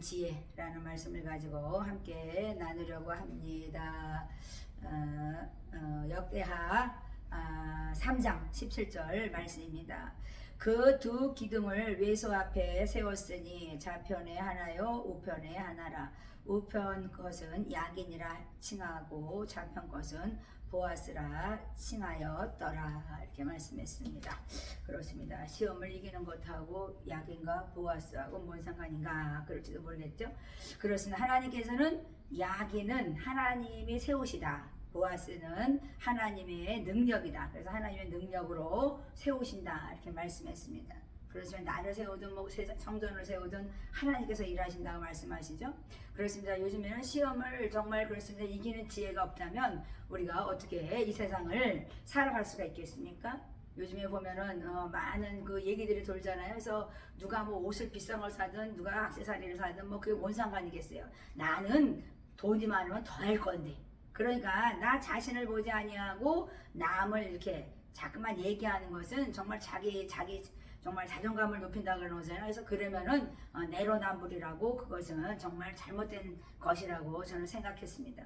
지혜라는 말씀을 가지고 함께 나누려고 합니다. 어, 어, 역대하 아, 3장 17절 말씀입니다. 그 두 기둥을 외소 앞에 세웠으니 좌편에 하나요 우편에 하나라 우편 것은 야긴이라 칭하고 좌편 것은 보아스라 칭하였더라 이렇게 말씀했습니다. 그렇습니다. 시험을 이기는 것하고 야긴과 보아스하고 뭔 상관인가 그럴지도 모르겠죠. 그렇습니다. 하나님께서는 야긴은 하나님이 세우시다. 보아스는 하나님의 능력이다. 그래서 하나님의 능력으로 세우신다. 이렇게 말씀했습니다. 그렇지만 나를 세우든 뭐 세- 성전을 세우든 하나님께서 일하신다고 말씀하시죠. 그렇습니다. 요즘에는 시험을 정말 그렇습니다. 이기는 지혜가 없다면 우리가 어떻게 이 세상을 살아갈 수가 있겠습니까? 요즘에 보면은 어, 많은 그 얘기들이 돌잖아요. 그래서 누가 뭐 옷을 비싼 걸 사든 누가 액세서리를 사든 뭐 그게 뭔 상관이겠어요. 나는 돈이 많으면 더 할 건데. 그러니까 나 자신을 보지 아니하고 남을 이렇게 자꾸만 얘기하는 것은 정말 자기 자기 정말 자존감을 높인다 그러는 거잖아요. 그래서 그러면은 어, 내로남불이라고 그것은 정말 잘못된 것이라고 저는 생각했습니다.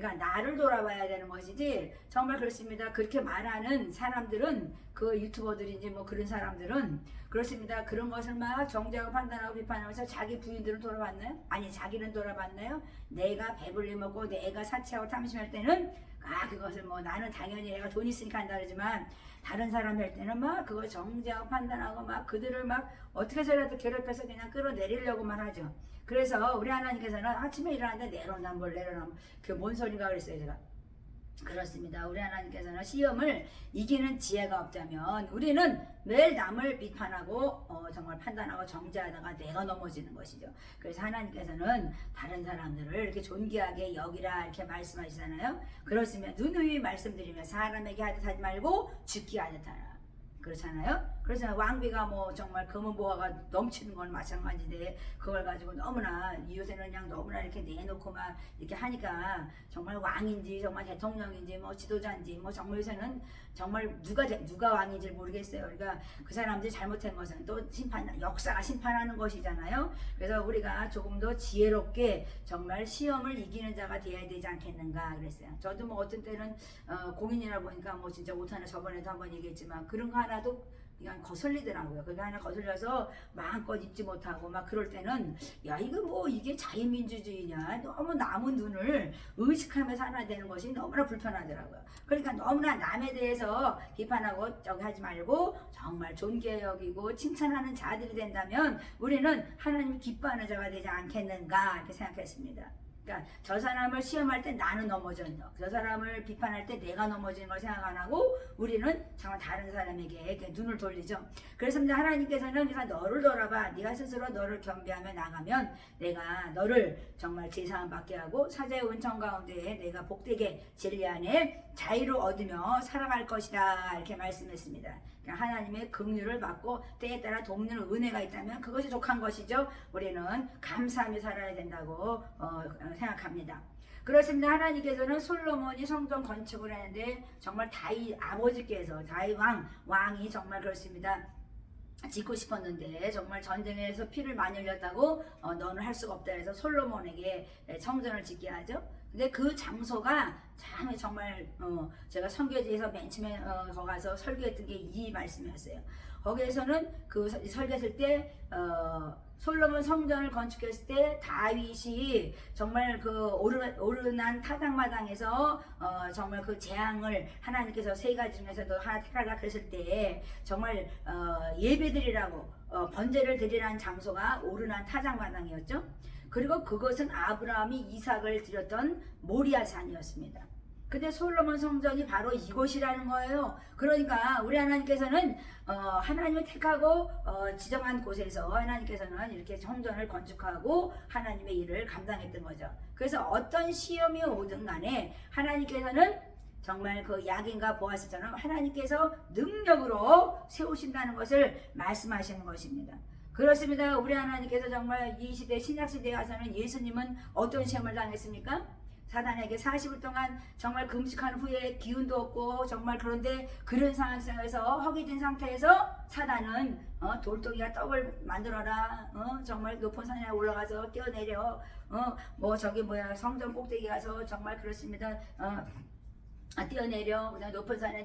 그러니까 나를 돌아봐야 되는 것이지 정말 그렇습니다. 그렇게 말하는 사람들은 그 유튜버들인지 뭐 그런 사람들은 그렇습니다. 그런 것을 막 정죄하고 판단하고 비판하면서 자기 부인들을 돌아봤나요? 아니 자기는 돌아봤나요? 내가 배불리 먹고 내가 사치하고 탐심할 때는 아 그것을 뭐 나는 당연히 내가 돈 있으니까 한다 그러지만 다른 사람 할 때는 막 그걸 정죄하고 판단하고 막 그들을 막 어떻게 해서라도 괴롭혀서 그냥 끌어내리려고만 하죠. 그래서 우리 하나님께서는 아침에 일어났는데 내로남불 내로남불 그뭔 소리가 그랬어요 제가 그렇습니다. 우리 하나님께서는 시험을 이기는 지혜가 없다면 우리는 매일 남을 비판하고 어, 정말 판단하고 정죄하다가 내가 넘어지는 것이죠. 그래서 하나님께서는 다른 사람들을 이렇게 존귀하게 여기라 이렇게 말씀하시잖아요. 그렇으면 누누이 말씀드리며 사람에게 하듯 하지 말고 죽기 하듯 하라. 그렇잖아요. 그래서 왕비가 뭐 정말 검은 보화가 넘치는 건 마찬가지인데 그걸 가지고 너무나 이웃에는 그냥 너무나 이렇게 내놓고 막 이렇게 하니까 정말 왕인지 정말 대통령인지 뭐 지도자인지 뭐 정말 요새는 정말 누가 대- 누가 왕인지 모르겠어요. 그러니까 그 사람들이 잘못한 것은 또 심판 역사가 심판하는 것이잖아요. 그래서 우리가 조금 더 지혜롭게 정말 시험을 이기는 자가 되어야 되지 않겠는가 그랬어요. 저도 뭐 어떤 때는 어, 공인이라 보니까 뭐 진짜 못하는 저번에도 한번 얘기했지만 그런 거 하나도 그냥 거슬리더라고요. 그게 하나 거슬려서 마음껏 잊지 못하고 막 그럴 때는 야 이거 뭐 이게 자유민주주의냐 너무 남은 눈을 의식하며 살아야 되는 것이 너무나 불편하더라고요. 그러니까 너무나 남에 대해서 비판하고 저기 하지 말고 정말 존귀해 여기고 칭찬하는 자들이 된다면 우리는 하나님 기뻐하는 자가 되지 않겠는가 이렇게 생각했습니다. 그러니까 저 사람을 시험할 때 나는 넘어졌는 거, 저 사람을 비판할 때 내가 넘어지는 걸 생각 안 하고 우리는 정말 다른 사람에게 눈을 돌리죠. 그래서 이제 하나님께서는 그래서 너를 돌아봐, 네가 스스로 너를 겸비하며 나가면 내가 너를 정말 제사함 받게 하고 사자의 은총 가운데 내가 복되게 진리 안에 자유를 얻으며 살아갈 것이다 이렇게 말씀했습니다. 그러니까 하나님의 긍휼을 받고 때에 따라 돕는 은혜가 있다면 그것이 족한 것이죠. 우리는 감사하며 살아야 된다고 어, 생각합니다. 그렇습니다. 하나님께서는 솔로몬이 성전 건축을 했는데 정말 다윗 아버지께서 다윗 왕 왕이 정말 그렇습니다. 짓고 싶었는데 정말 전쟁에서 피를 많이 흘렸다고 어, 너는 할 수가 없다 해서 솔로몬에게 성전을 짓게 하죠. 근데 그 장소가 참 정말 어, 제가 성교지에서 맨 처음에 어, 거 가서 설교했던 게 이 말씀이었어요. 거기에서는 그 서- 설교했을 때 어, 솔로몬 성전을 건축했을 때 다윗이 정말 그 오르, 오르난 타당마당에서 어, 정말 그 재앙을 하나님께서 세 가지 중에서도 하나 택하라 그랬을 때 정말 어, 예배드리라고 어, 번제를 드리라는 장소가 오르난 타작마당이었죠. 그리고 그것은 아브라함이 이삭을 드렸던 모리아 산이었습니다. 근데 솔로몬 성전이 바로 이곳이라는 거예요. 그러니까 우리 하나님께서는 어, 하나님을 택하고 어, 지정한 곳에서 하나님께서는 이렇게 성전을 건축하고 하나님의 일을 감당했던 거죠. 그래서 어떤 시험이 오든 간에 하나님께서는 정말 그 야긴과 보아스처럼 하나님께서 능력으로 세우신다는 것을 말씀하시는 것입니다. 그렇습니다. 우리 하나님께서 정말 이 시대 신약 시대에 와서는 예수님은 어떤 시험을 당했습니까? 사단에게 40일 동안 정말 금식한 후에 기운도 없고 정말 그런데 그런 상황 속에서 허기진 상태에서 사단은 어, 돌덩이가 떡을 만들어라 어, 정말 높은 산에 올라가서 뛰어내려 어, 뭐 저기 뭐야 성전 꼭대기 가서 정말 그렇습니다 어, 아, 뛰어내려 그냥 높은 산에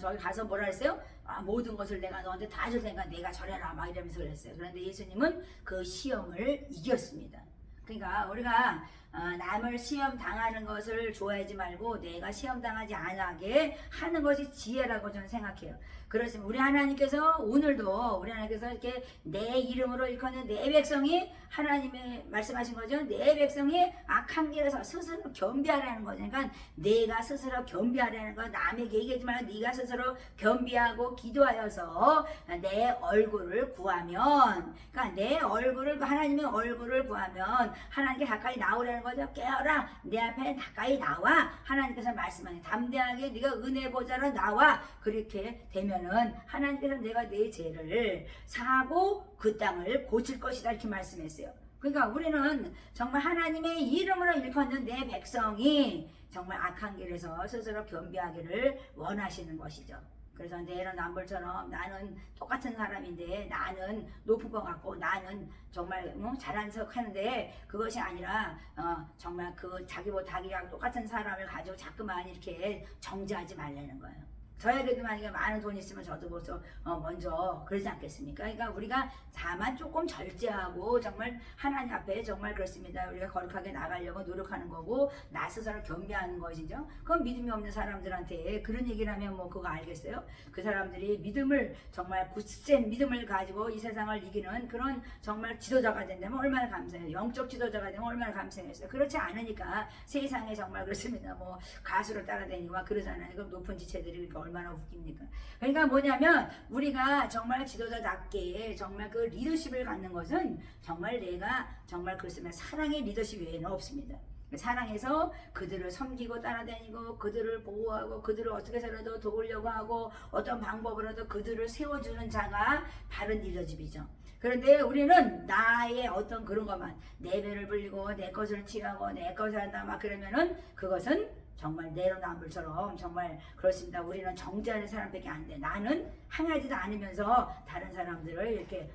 저기 가서 뭐라 했어요? 아, 모든 것을 내가 너한테 다 줄 테니까 내가 절해라 막 이러면서 그랬어요. 그런데 예수님은 그 시험을 이겼습니다. 그러니까 우리가 어, 남을 시험 당하는 것을 좋아하지 말고 내가 시험 당하지 않게 하는 것이 지혜라고 저는 생각해요. 그렇지만 우리 하나님께서 오늘도 우리 하나님께서 이렇게 내 이름으로 일컫는 내 백성이 하나님의 말씀하신 거죠. 내 백성이 악한 길에서 스스로 겸비하라는 거죠. 그러니까 내가 스스로 겸비하라는 거 남에게 얘기하지 말고 네가 스스로 겸비하고 기도하여서 내 얼굴을 구하면 그러니까 내 얼굴을 하나님의 얼굴을 구하면 하나님께 가까이 나오라는 거죠. 깨어라 내 앞에 가까이 나와 하나님께서 말씀하니 담대하게 네가 은혜 보좌로 나와 그렇게 되면은 하나님께서 내가 내 죄를 사고 그 땅을 고칠 것이다 이렇게 말씀했어요. 그러니까 우리는 정말 하나님의 이름으로 일컫는 내 백성이 정말 악한 길에서 스스로 겸비하기를 원하시는 것이죠. 그래서 내는 남벌처럼 나는 똑같은 사람인데 나는 높은 것 같고 나는 정말 어, 잘한 척 하는데 그것이 아니라 어, 정말 그 자기보다 자기랑 똑같은 사람을 가지고 자꾸만 이렇게 정죄하지 말라는 거예요. 저에게도 만약에 많은 돈이 있으면 저도 벌써 어, 먼저 그러지 않겠습니까? 그러니까 우리가 다만 조금 절제하고 정말 하나님 앞에 정말 그렇습니다. 우리가 거룩하게 나가려고 노력하는 거고 나 스스로 겸비하는 것이죠. 그건 믿음이 없는 사람들한테 그런 얘기를 하면 뭐 그거 알겠어요? 그 사람들이 믿음을 정말 굳센 믿음을 가지고 이 세상을 이기는 그런 정말 지도자가 된다면 얼마나 감사해요. 영적 지도자가 되면 얼마나 감사했어요. 그렇지 않으니까 세상에 정말 그렇습니다. 뭐 가수를 따라다니고 막 그러잖아요. 그럼 높은 지체들이 그러니까 얼마나 웃깁니까? 그러니까 뭐냐면 우리가 정말 지도자답게 정말 그 리더십을 갖는 것은 정말 내가 정말 그렇으면 사랑의 리더십 외에는 없습니다. 사랑해서 그들을 섬기고 따라다니고 그들을 보호하고 그들을 어떻게 해서라도 도우려고 하고 어떤 방법으로도 그들을 세워주는 자가 바른 리더십이죠. 그런데 우리는 나의 어떤 그런 것만 내 배를 불리고 내 것을 취하고 내 것을 한다 막 그러면은 그것은 정말 내로남불처럼 정말 그렇습니다. 우리는 정죄하는 사람밖에 안 돼. 나는 항하지도 않으면서 다른 사람들을 이렇게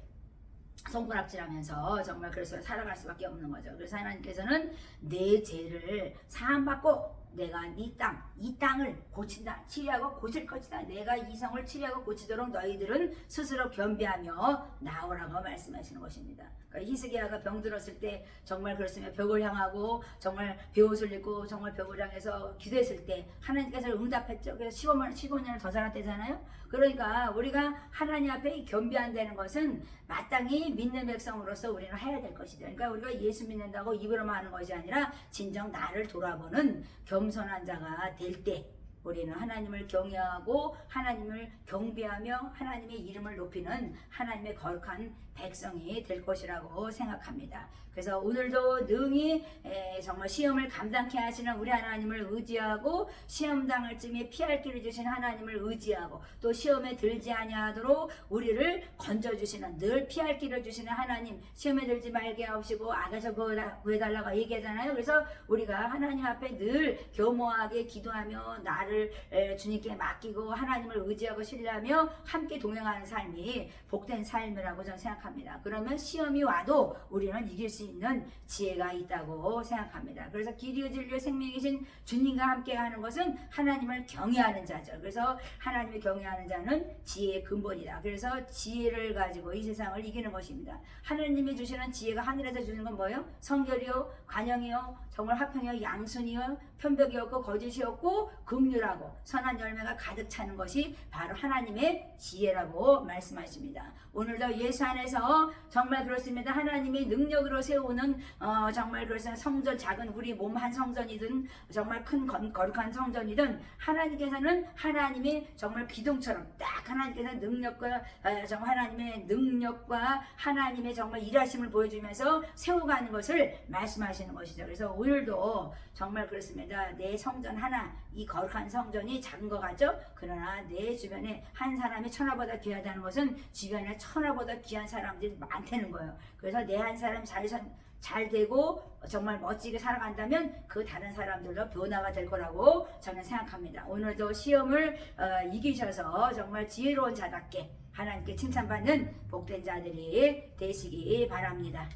손가락질하면서 정말 그래서 살아갈 수밖에 없는 거죠. 그래서 하나님께서는 내 죄를 사함받고 내가 네 땅, 이 땅을 고친다, 치료하고 고칠 것이다. 내가 이 성을 치료하고 고치도록 너희들은 스스로 겸비하며 나오라고 말씀하시는 것입니다. 그러니까 히스기야가 병들었을 때 정말 그렇으면 벽을 향하고 정말 베옷을 입고 정말 벽을 향해서 기도했을 때 하나님께서 응답했죠. 그래서 15년, 15년을 더 살았대잖아요. 그러니까 우리가 하나님 앞에 겸비한다는 것은 마땅히 믿는 백성으로서 우리는 해야 될 것이죠. 그러니까 우리가 예수 믿는다고 입으로만 하는 것이 아니라 진정 나를 돌아보는 겸 손한 자가 될 때 우리는 하나님을 경외하고 하나님을 경배하며 하나님의 이름을 높이는 하나님의 거룩한 백성이 될 것이라고 생각합니다. 그래서 오늘도 능히 에, 정말 시험을 감당케 하시는 우리 하나님을 의지하고 시험 당할 쯤에 피할 길을 주신 하나님을 의지하고 또 시험에 들지 아니하도록 우리를 건져 주시는 늘 피할 길을 주시는 하나님 시험에 들지 말게 하시고 악에서 구해달라고 얘기하잖아요. 그래서 우리가 하나님 앞에 늘 교모하게 기도하며 나를 에, 주님께 맡기고 하나님을 의지하고 신뢰하며 함께 동행하는 삶이 복된 삶이라고 저는 생각합니다. 그러면 시험이 와도 우리는 이길 수 있는 지혜가 있다고 생각합니다. 그래서 길이의 진리의 생명이신 주님과 함께 하는 것은 하나님을 경외하는 자죠. 그래서 하나님을 경외하는 자는 지혜의 근본이다. 그래서 지혜를 가지고 이 세상을 이기는 것입니다. 하나님이 주시는 지혜가 하늘에서 주는 건 뭐예요? 성결이요, 관영이요, 정말 화평이요, 양순이요, 편벽이 없고 거짓이 없고 긍휼 하고 선한 열매가 가득 차는 것이 바로 하나님의 지혜라고 말씀하십니다. 오늘도 예수 안에서 정말 그렇습니다. 하나님의 능력으로 세우는 어, 정말 그래서 성전 작은 우리 몸 한 성전이든 정말 큰 건- 거룩한 성전이든 하나님께서는 하나님의 정말 기둥처럼 딱 하나님께서 능력과 어, 정말 하나님의 능력과 하나님의 정말 일하심을 보여주면서 세워가는 것을 말씀하시는 것이죠. 그래서 오늘도 정말 그렇습니다. 내 성전 하나 이 거룩한 성전이 작은 것 같죠? 그러나 내 주변에 한 사람이 천하보다 귀하다는 것은 주변에 천하보다 귀한 사람들이 많다는 거예요. 그래서 내 한 사람 잘 산, 잘 되고 정말 멋지게 살아간다면 그 다른 사람들도 변화가 될 거라고 저는 생각합니다. 오늘도 시험을 어, 이기셔서 정말 지혜로운 자답게 하나님께 칭찬받는 복된 자들이 되시기 바랍니다.